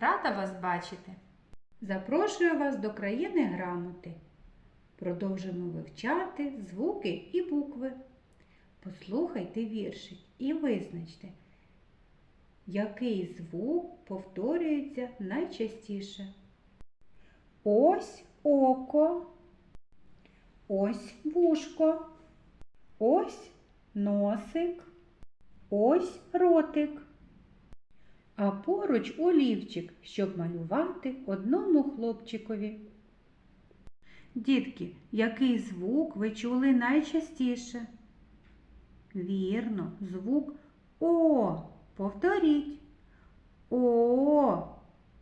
Рада вас бачити. Запрошую вас до країни грамоти. Продовжимо вивчати звуки і букви. Послухайте віршик і визначте, який звук повторюється найчастіше. Ось око, ось вушко, ось носик, ось ротик. А поруч олівчик, щоб малювати одному хлопчикові. Дітки, який звук ви чули найчастіше? Вірно, звук О. Повторіть. О.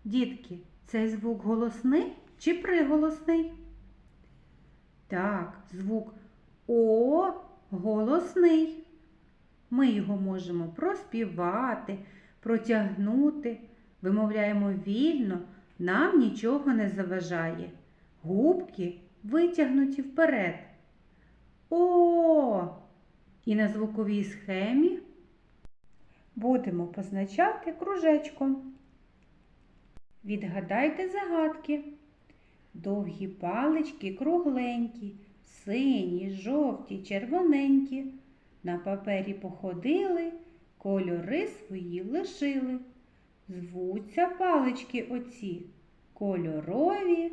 Дітки, цей звук голосний чи приголосний? Так, звук О голосний. Ми його можемо проспівати, протягнути, вимовляємо вільно, нам нічого не заважає. Губки витягнуті вперед. О! І на звуковій схемі будемо позначати кружечком. Відгадайте загадки. Довгі палички кругленькі, сині, жовті, червоненькі. На папері походили, кольори свої лишили. Звуться палички оці, кольорові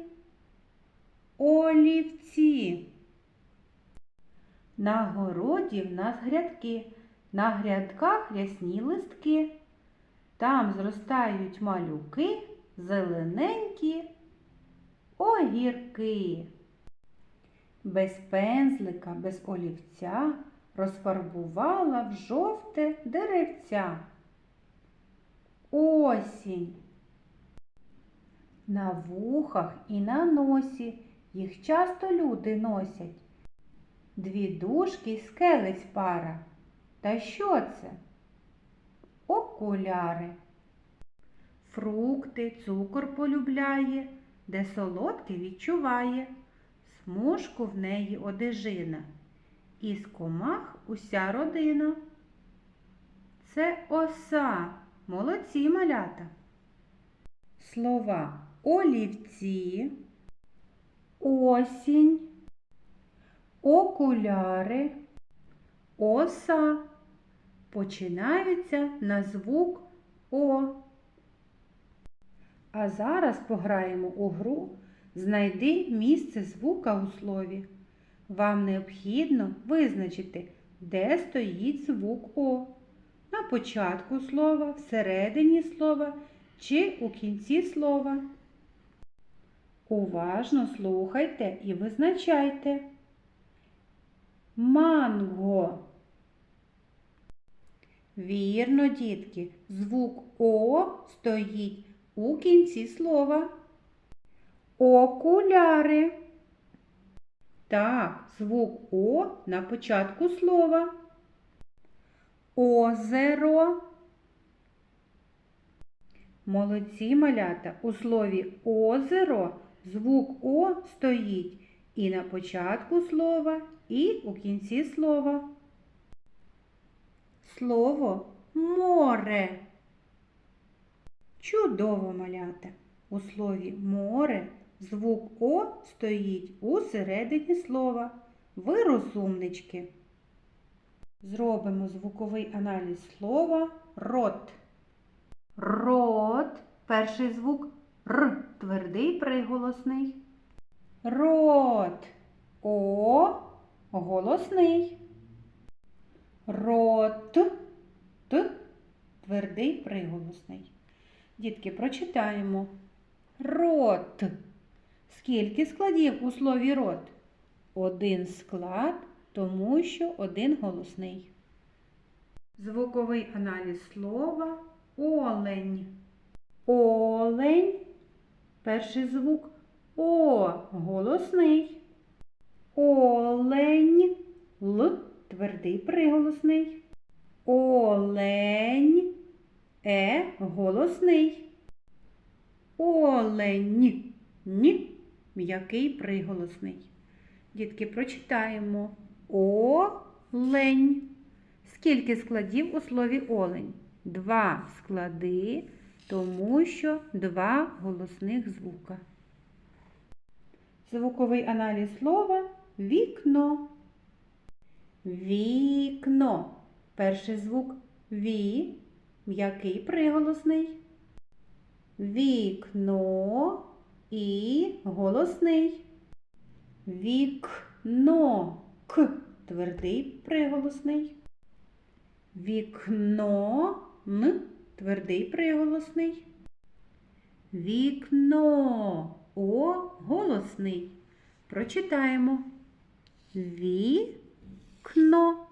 олівці. На городі в нас грядки, на грядках рясні листки. Там зростають малюки, зелененькі огірки. Без пензлика, без олівця розфарбувала в жовте деревця. Осінь. На вухах і на носі їх часто люди носять. Дві дужки й скелець пара. Та що це? Окуляри. Фрукти, цукор полюбляє, де солодке відчуває, смужку в неї одежина, із комах уся родина. Це оса, молодці малята. Слова олівці, осінь, окуляри, оса починаються на звук О. А зараз пограємо у гру Знайди місце звука у слові. Вам необхідно визначити, де стоїть звук О. На початку слова, всередині слова чи у кінці слова. Уважно слухайте і визначайте. Манго. Вірно, дітки, звук О стоїть у кінці слова. Окуляри. Так, звук О на початку слова. Озеро. Молодці малята. У слові озеро звук О стоїть і на початку слова, і у кінці слова. Слово море. Чудово малята. У слові море звук О стоїть у середині слова. Ви розумнички. Зробимо звуковий аналіз слова рот. Рот. Перший звук Р. Твердий приголосний. Рот. О. Голосний. Рот. Т. Твердий приголосний. Дітки, прочитаємо. Рот. Скільки складів у слові рот? Один склад, тому що один голосний. Звуковий аналіз слова олень. Олень. Перший звук О голосний. Олень. Л твердий приголосний. Олень. Е голосний. Олень. Н м'який приголосний. Дітки, прочитаємо олень. Скільки складів у слові олень? Два склади, тому що два голосних звука. Звуковий аналіз слова вікно. Вікно. Перший звук ві, м'який приголосний. Вікно і голосний. Вікно. К. Твердий приголосний. Вікно. Н. Твердий приголосний. Вікно. О. Голосний. Прочитаємо. Вікно.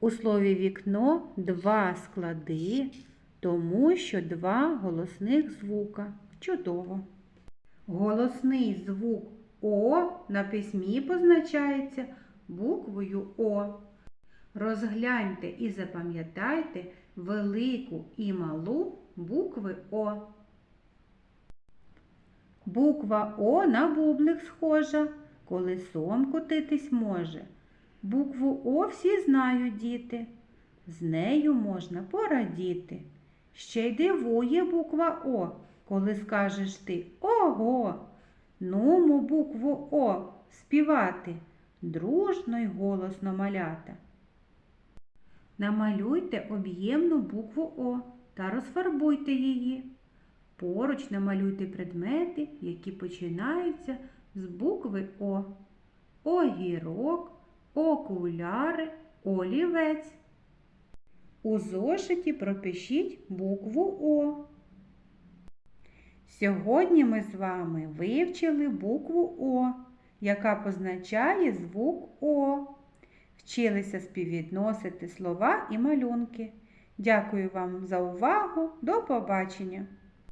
У слові вікно два склади, тому що два голосних звука. Чудово. Голосний звук О на письмі позначається буквою О. Розгляньте і запам'ятайте велику і малу букви О. Буква О на бублик схожа, колесом котитись може. Букву О всі знають діти. З нею можна порадіти. Ще й дивує буква О, коли скажеш ти Ого. Нумо букву О співати, дружно й голосно малята. Намалюйте об'ємну букву О та розфарбуйте її. Поруч намалюйте предмети, які починаються з букви О. Огірок, окуляри, олівець. У зошиті пропишіть букву О. Сьогодні ми з вами вивчили букву О, яка позначає звук О. Вчилися співвідносити слова і малюнки. Дякую вам за увагу. До побачення!